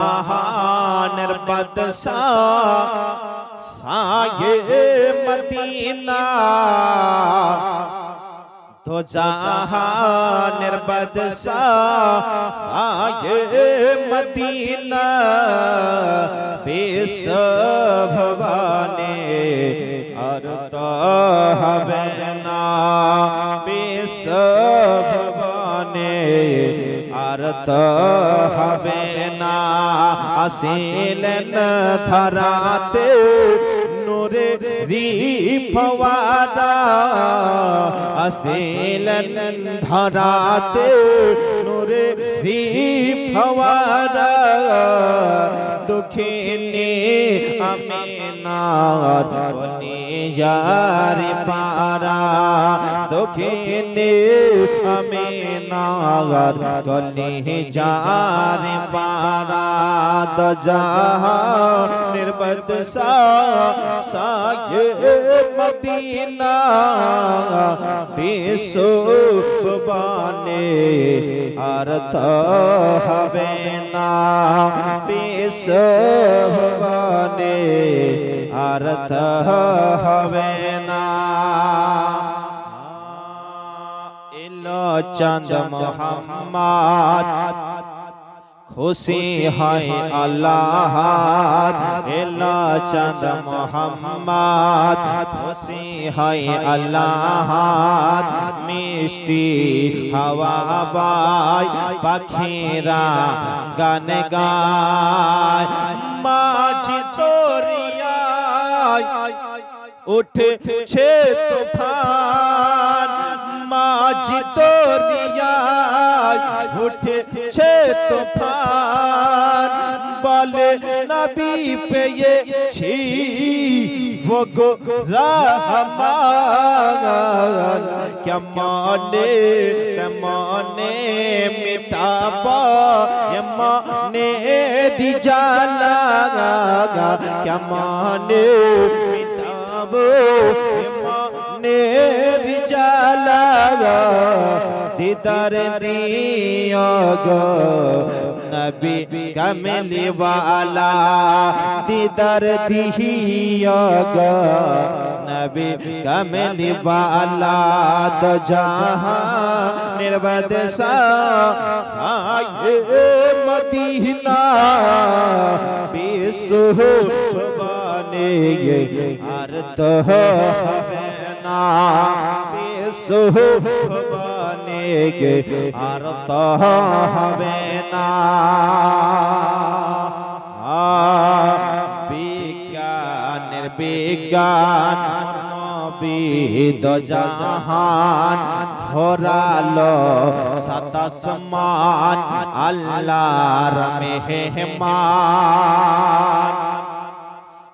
نربد سا سائے مدینہ تو جہاں نربد سا سائے مدینہ بیس بھوانے ارتا ہمیں তো হবে না। আসিলেন ধরাতে নূরে রিফওয়ারা আসিলেন ধরাতে নূরে রিফওয়ারা দুঃখিনী امین نار یار پارا دکھنے ہمیں نار بنی یار پارا تو جہاں نربت سا سایے مدینہ بیسو بانے آرت ہوینا بیسو بانے ಅರ್ಥ ہوینا ایلو چند محمد خوشی ہے اللہ الا چند محمد خوشی ہے اللہ مشتی ہوا بائی پکھیرا گن گائی اٹھے چھے طوفان، ماجی تو دوریا اٹھے چھے طوفان۔ بالے نبی پہ یہ چھی وہ گو رحمان کیا مانے کیا مانے مٹابا یا مانے دی جالا گا کیا مانے دیدار دیا گو نبی کملی والا، دیدار دیا گو نبی کملی والا، تو جہاں نربد سا، سائے مدینہ بیسو بانے یہ درد ہو ہمیں نام صحب بنے گے عرض ہو ہمیں نام بیگانر بیگان بید جہان ہورالو ست سمان اللہ رمہمان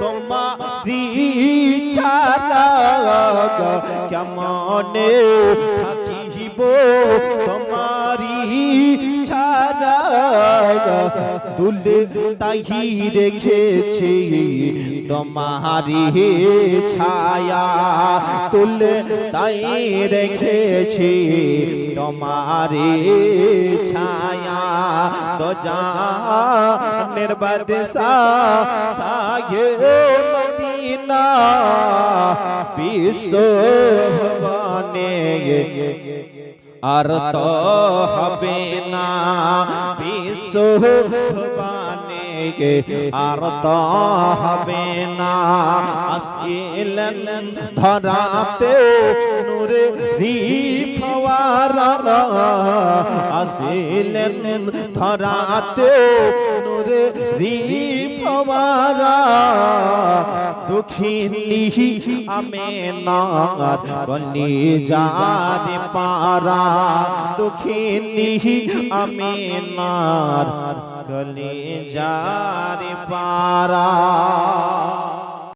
তোমারি ছাড়া কেমনে থাকিব তুলে তাহি রেখেছি তোমারি ছায়া তুলে তাই রেখেছি তোমারি ছায়া। তো যা নির্বদ সা সায়ে মদিনা, বিশ্ব আর তো হবে না বিশ্ব ভবানে আর তো হবে না আসিলেন ধরাতে নূরে রিফওয়ারা আসিলেন ধরাতে নূরে তোমারা দুঃখিনী আমে নার কলি যার পারা। দুঃখিনী আমে নার কলি যার পারা।